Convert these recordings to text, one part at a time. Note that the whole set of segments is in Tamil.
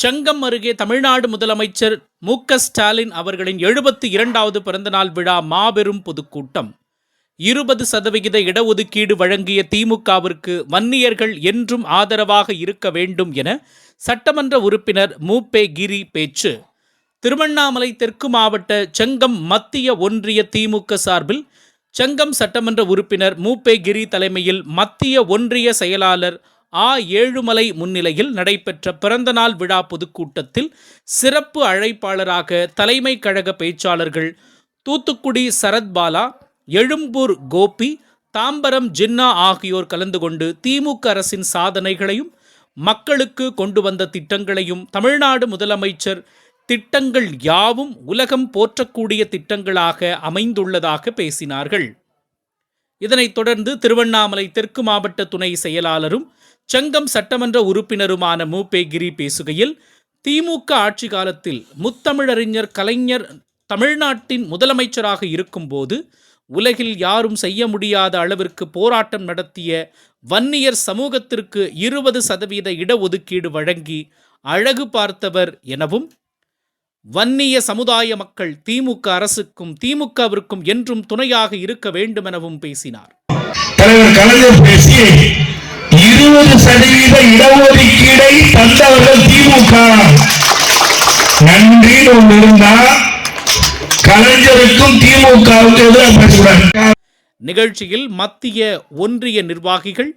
செங்கம் அருகே தமிழ்நாடு முதலமைச்சர் மு ஸ்டாலின் அவர்களின் எழுபத்தி இரண்டாவது பிறந்தநாள் விழா மாபெரும் பொதுக்கூட்டம். இருபது சதவிகித இடஒதுக்கீடு வழங்கிய திமுகவிற்கு வன்னியர்கள் என்றும் ஆதரவாக இருக்க வேண்டும் என சட்டமன்ற உறுப்பினர் மூப்பே கிரி பேச்சு. திருவண்ணாமலை தெற்கு மாவட்ட செங்கம் மத்திய ஒன்றிய திமுக சார்பில் செங்கம் சட்டமன்ற உறுப்பினர் மூப்பே கிரி தலைமையில் மத்திய ஒன்றிய செயலாளர் ஆ ஏழுமலை முன்னிலையில் நடைபெற்ற பிறந்தநாள் விழா பொதுக்கூட்டத்தில் சிறப்பு அழைப்பாளராக தலைமை கழக பேச்சாளர்கள் தூத்துக்குடி சரத்பாலா எழும்பூர் கோபி தாம்பரம் ஜின்னா ஆகியோர் கலந்து கொண்டு திமுக அரசின் சாதனைகளையும் மக்களுக்கு கொண்டு வந்த திட்டங்களையும் தமிழ்நாடு முதலமைச்சர் திட்டங்கள் யாவும் உலகம் போற்றக்கூடிய திட்டங்களாக அமைந்துள்ளதாக பேசினார்கள். இதனைத் தொடர்ந்து திருவண்ணாமலை தெற்கு மாவட்ட துணை செயலாளரும் செங்கம் சட்டமன்ற உறுப்பினருமான மூபே கிரி பேசுகையில் திமுக ஆட்சி காலத்தில் முத்தமிழறிஞர் கலைஞர் தமிழ்நாட்டின் முதலமைச்சராக இருக்கும்போது உலகில் யாரும் செய்ய முடியாத அளவிற்கு போராட்டம் நடத்திய வன்னியர் சமூகத்திற்கு இருபது சதவீத இடஒதுக்கீடு வழங்கி அழகு பார்த்தவர் எனவும் வன்னிய சமுதாய மக்கள் திமுக அரசுக்கும் திமுகவிற்கும் என்றும் துணையாக இருக்க வேண்டும் எனவும் பேசினார். தலைவர் கலைஞர் பேசி இருபது சதவீத இடஒதுக்கீடை தந்தவர்கள் திமுக. நன்றின்னு ஒன்று இருந்தா கலைஞருக்கும் திமுகவுக்கும் எதிராக பேசக்கூடாது. நிகழ்ச்சியில் மத்திய ஒன்றிய நிர்வாகிகள்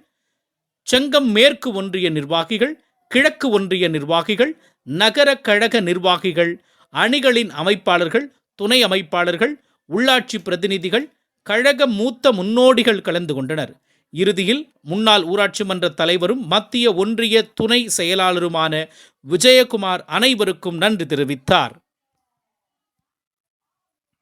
செங்கம் மேற்கு ஒன்றிய நிர்வாகிகள் கிழக்கு ஒன்றிய நிர்வாகிகள் நகர கழக நிர்வாகிகள் அணிகளின் அமைப்பாளர்கள் துணை அமைப்பாளர்கள் உள்ளாட்சி பிரதிநிதிகள் கழக மூத்த முன்னோடிகள் கலந்து கொண்டனர். இறுதியில் முன்னாள் ஊராட்சி மன்ற தலைவரும் மத்திய ஒன்றிய துணை செயலாளருமான விஜயகுமார் அனைவருக்கும் நன்றி தெரிவித்தார்.